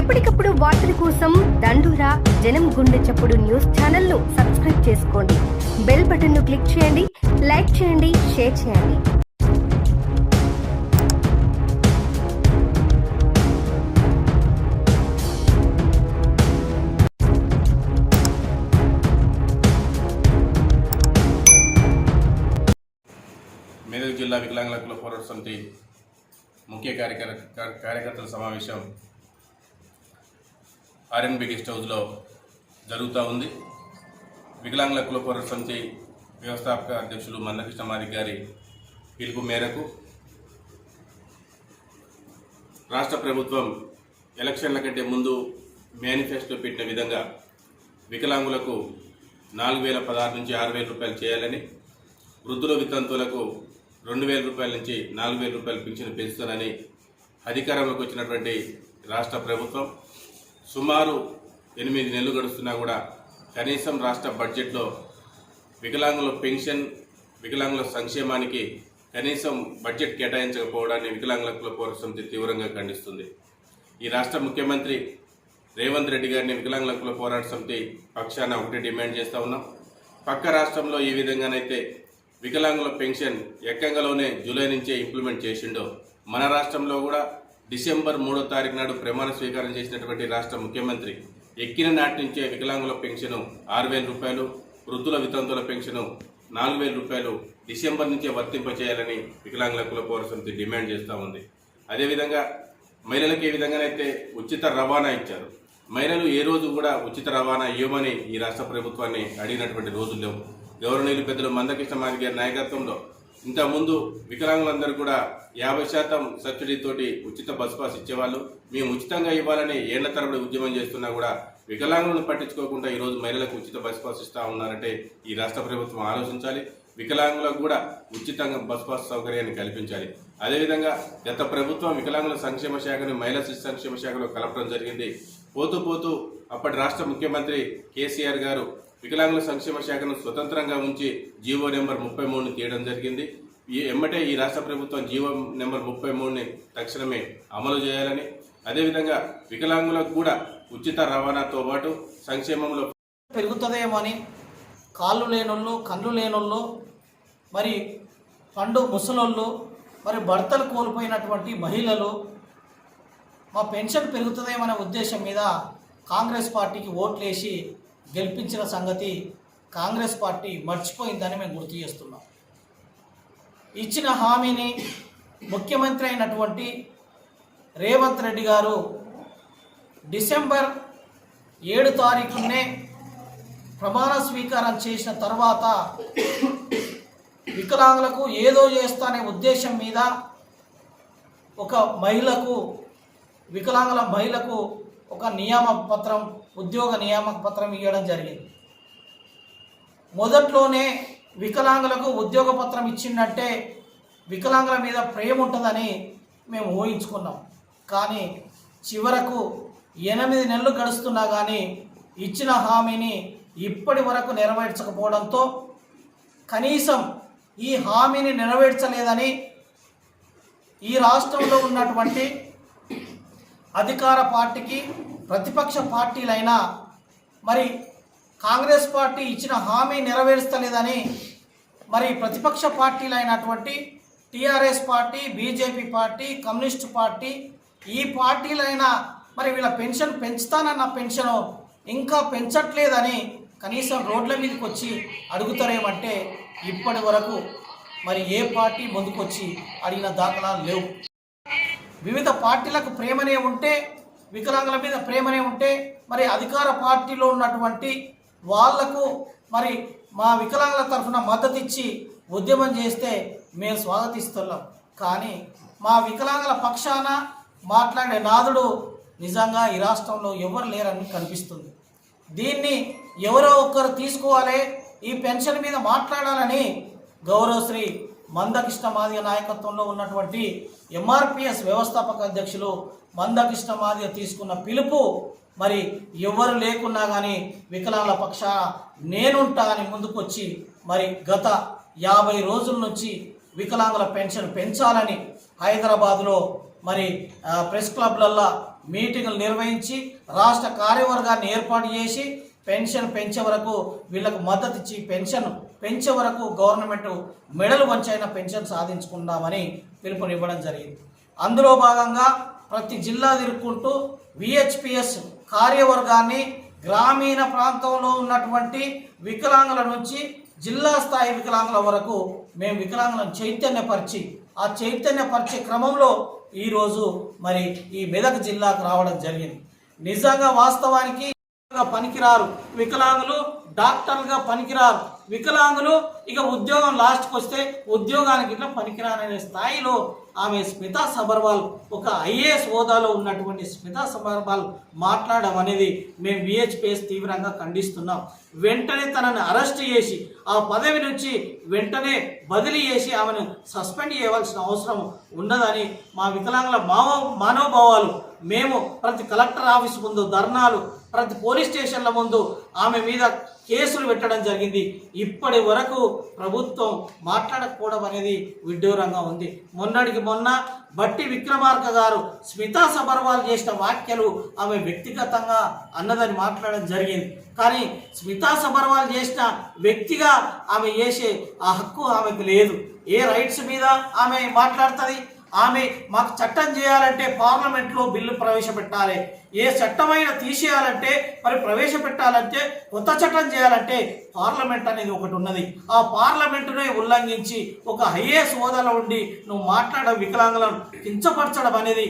ఎప్పటికప్పుడు వార్తల కోసం దండూరా జనం గుండె చప్పుడు న్యూస్ ఛానల్ను సబ్స్క్రైబ్ చేసుకోండి. బెల్ బటన్ను క్లిక్ చేయండి లైక్ చేయండి షేర్ చేయండి. మెదక్ జిల్లా వికలాంగుల కుల పోరాట సమితి ముఖ్య కార్యకర్త కార్యకర్తల సమావేశం ఆర్ఎన్బి గెస్ట్ హౌస్లో జరుగుతూ ఉంది. వికలాంగుల కుల సమితి వ్యవస్థాపక అధ్యక్షులు మందకృష్ణ మాదిక్ గారి పిలుపు మేరకు రాష్ట్ర ప్రభుత్వం ఎలక్షన్ల కంటే ముందు మేనిఫెస్టో పెట్టిన విధంగా వికలాంగులకు నాలుగు వేల పదహారు నుంచి ఆరు వేల రూపాయలు చేయాలని వృద్ధుల వితంతువులకు రెండు వేల రూపాయల నుంచి నాలుగు వేల రూపాయలు పింఛను పెంచుతానని అధికారంలోకి వచ్చినటువంటి రాష్ట్ర ప్రభుత్వం సుమారు ఎనిమిది నెలలు గడుస్తున్నా కూడా కనీసం రాష్ట్ర బడ్జెట్లో వికలాంగుల పెన్షన్ వికలాంగుల సంక్షేమానికి కనీసం బడ్జెట్ కేటాయించకపోవడాన్ని వికలాంగుల పోరాట సమితి తీవ్రంగా ఖండిస్తుంది. ఈ రాష్ట్ర ముఖ్యమంత్రి రేవంత్ రెడ్డి గారిని వికలాంగుల కుల పోరాట సమితి పక్షాన ఒకటి డిమాండ్ చేస్తూ ఉన్నాం. పక్క రాష్ట్రంలో ఏ విధంగానైతే వికలాంగుల పెన్షన్ ఎక్కంగలోనే జూలై నుంచే ఇంప్లిమెంట్ చేసిండో మన రాష్ట్రంలో కూడా డిసెంబర్ మూడో తారీఖు నాడు ప్రమాణ స్వీకారం చేసినటువంటి రాష్ట్ర ముఖ్యమంత్రి ఎక్కిన నాటి నుంచే వికలాంగుల పెన్షన్ ఆరు వేల రూపాయలు వృద్ధుల వితంతుల పెన్షన్ నాలుగు వేల రూపాయలు డిసెంబర్ నుంచే వర్తింపచేయాలని వికలాంగుల కుల పౌర సమితి డిమాండ్ చేస్తూ ఉంది. అదేవిధంగా మహిళలకు ఏ విధంగానైతే ఉచిత రవాణా ఇచ్చారు మహిళలు ఏ రోజు కూడా ఉచిత రవాణా ఇవ్వమని ఈ రాష్ట్ర ప్రభుత్వాన్ని అడిగినటువంటి రోజులు లేవు. గౌరవనీయులు పెద్దలు మందకృష్ణ మాది గారి నాయకత్వంలో ఇంతకుముందు వికలాంగులందరూ కూడా యాభై శాతం సబ్సిడీతోటి ఉచిత బస్ పాస్ ఇచ్చేవాళ్ళు. మేము ఉచితంగా ఇవ్వాలని ఏళ్ళ తరబడి ఉద్యమం చేస్తున్నా కూడా వికలాంగులను పట్టించుకోకుండా ఈరోజు మహిళలకు ఉచిత బస్ పాస్ ఇస్తా ఉన్నారంటే ఈ రాష్ట్ర ప్రభుత్వం ఆలోచించాలి. వికలాంగులకు కూడా ఉచితంగా బస్ పాస్ సౌకర్యాన్ని కల్పించాలి. అదేవిధంగా గత ప్రభుత్వం వికలాంగుల సంక్షేమ శాఖను మహిళా శిశు సంక్షేమ శాఖలో కలపడం జరిగింది. పోతూ పోతూ అప్పటి రాష్ట్ర ముఖ్యమంత్రి కేసీఆర్ గారు వికలాంగుల సంక్షేమ శాఖను స్వతంత్రంగా ఉంచి జీవో నెంబర్ ముప్పై మూడుని తీయడం జరిగింది. ఈ ఎమ్మటే ఈ రాష్ట్ర ప్రభుత్వం జీవో నెంబర్ ముప్పై మూడుని తక్షణమే అమలు చేయాలని అదేవిధంగా వికలాంగులకు కూడా ఉచిత రవాణాతో పాటు సంక్షేమంలో పెరుగుతుందేమో అని కాళ్ళు లేనోళ్ళు కళ్ళు లేనోళ్ళు మరి పండు ముసలోళ్ళు మరి భర్తలు కోల్పోయినటువంటి మహిళలు మా పెన్షన్ పెరుగుతుందేమనే ఉద్దేశం మీద కాంగ్రెస్ పార్టీకి ఓట్లేసి గెలిపించిన సంగతి కాంగ్రెస్ పార్టీ మర్చిపోయిందని మేము గుర్తు చేస్తున్నాం. ఇచ్చిన హామీని ముఖ్యమంత్రి అయినటువంటి రేవంత్ రెడ్డి గారు డిసెంబర్ ఏడు తారీఖునే ప్రమాణ స్వీకారం చేసిన తర్వాత వికలాంగులకు ఏదో చేస్తానే ఉద్దేశం మీద ఒక మహిళకు వికలాంగుల మహిళకు ఒక నియామక పత్రం ఉద్యోగ నియామక పత్రం ఇవ్వడం జరిగింది. మొదట్లోనే వికలాంగులకు ఉద్యోగ పత్రం ఇచ్చిందంటే వికలాంగుల మీద ప్రేమ ఉంటుందని మేము ఊహించుకున్నాం. కానీ చివరకు ఎనిమిది నెలలు గడుస్తున్నా కానీ ఇచ్చిన హామీని ఇప్పటి వరకు నెరవేర్చకపోవడంతో కనీసం ఈ హామీని నెరవేర్చలేదని ఈ రాష్ట్రంలో ఉన్నటువంటి అధికార పార్టీకి ప్రతిపక్ష పార్టీలైనా మరి కాంగ్రెస్ పార్టీ ఇచ్చిన హామీ నెరవేర్చలేదని మరి ప్రతిపక్ష పార్టీలైనటువంటి TRS party BJP party communist party ఈ పార్టీలైనా మరి వీళ్ళ పెన్షన్ పెంచుతానన్న పెన్షన్ ఇంకా పెంచట్లేదని కనీసం రోడ్ల మీదకి వచ్చి అడుగుతారేమంటే ఇప్పటి వరకు మరి ఏ పార్టీ ముందుకొచ్చి అడిగిన దాఖలాలు లేవు. వివిధ పార్టీలకు ప్రేమనే ఉంటే వికలాంగుల మీద ప్రేమనే ఉంటే మరి అధికార పార్టీలో ఉన్నటువంటి వాళ్ళకు మరి మా వికలాంగుల తరఫున మద్దతు ఇచ్చి ఉద్యమం చేస్తే మేము స్వాగతిస్తున్నాం. కానీ మా వికలాంగుల పక్షాన మాట్లాడే నాదుడు నిజంగా ఈ రాష్ట్రంలో ఎవరు లేరని కనిపిస్తుంది. దీన్ని ఎవరో ఒక్కరు తీసుకోవాలి ఈ పెన్షన్ మీద మాట్లాడాలని గౌరవశ్రీ మందకృష్ణ మాదిగ నాయకత్వంలో ఉన్నటువంటి ఎంఆర్పిఎస్ వ్యవస్థాపక అధ్యక్షులు మందకృష్ణ మాదిగ తీసుకున్న పిలుపు మరి ఎవరు లేకున్నా కానీ వికలాంగుల పక్షాన నేనుంటా అని ముందుకొచ్చి మరి గత యాభై రోజుల నుంచి వికలాంగుల పెన్షన్ పెంచాలని హైదరాబాద్లో మరి ప్రెస్ క్లబ్లల్లో మీటింగులు నిర్వహించి రాష్ట్ర కార్యవర్గాన్ని ఏర్పాటు చేసి పెన్షన్ పెంచే వరకు వీళ్ళకు మద్దతు ఇచ్చి పెన్షన్ పెంచే వరకు గవర్నమెంట్ మెడలు వంచైన పెన్షన్ సాధించుకుందామని పిలుపునివ్వడం జరిగింది. అందులో భాగంగా ప్రతి జిల్లా తిరుక్కుంటూ విహెచ్పిఎస్ కార్యవర్గాన్ని గ్రామీణ ప్రాంతంలో ఉన్నటువంటి వికలాంగుల నుంచి జిల్లా స్థాయి వికలాంగుల వరకు మేము వికలాంగులను చైతన్యపరిచి ఆ చైతన్యపరిచే క్రమంలో ఈరోజు మరి ఈ మెదక్ జిల్లాకు రావడం జరిగింది. నిజంగా వాస్తవానికి పనికిరారు వికలాంగులు. డాక్టర్లుగా పనికిరారు. వికలాంగులు ఇక ఉద్యోగం లాస్ట్కి వస్తే ఉద్యోగానికి ఇట్లా పనికిరాననే స్థాయిలో ఆమె స్మితా సబర్వాల్ ఒక ఐఏఎస్ హోదాలో ఉన్నటువంటి స్మితా సబర్వాల్ మాట్లాడడం అనేది మేము విహెచ్పిఎస్ తీవ్రంగా ఖండిస్తున్నాం. వెంటనే తనని అరెస్ట్ చేసి ఆ పదవి నుంచి వెంటనే బదిలీ చేసి ఆమెను సస్పెండ్ చేయవలసిన అవసరం ఉన్నదని మా వికలాంగుల మావ మానవభావాలు. మేము ప్రతి కలెక్టర్ ఆఫీస్ ముందు ధర్నాలు ప్రతి పోలీస్ స్టేషన్ల ముందు ఆమె మీద కేసులు పెట్టడం జరిగింది. ఇప్పటి వరకు ప్రభుత్వం మాట్లాడకపోవడం అనేది విడ్డూరంగా ఉంది. మొన్నటికి మొన్న బట్టి విక్రమార్క గారు స్మితా సబర్వాల్ చేసిన వ్యాఖ్యలు ఆమె వ్యక్తిగతంగా అన్నదని మాట్లాడడం జరిగింది. కానీ స్మితా సబర్వాల్ చేసిన వ్యక్తిగా ఆమె చేసే ఆ హక్కు ఆమెకు లేదు. ఏ రైట్స్ మీద ఆమె మాట్లాడుతుంది? ఆమె మాకు చట్టం చేయాలంటే పార్లమెంట్లో బిల్లు ప్రవేశపెట్టాలి. ఏ చట్టమైనా తీసేయాలంటే మరి ప్రవేశపెట్టాలంటే కొత్త చట్టం చేయాలంటే పార్లమెంట్ అనేది ఒకటి ఉన్నది. ఆ పార్లమెంటునే ఉల్లంఘించి ఒక ఐఏఎస్ హోదాలో ఉండి నువ్వు మాట్లాడడం వికలాంగులను కించపరచడం అనేది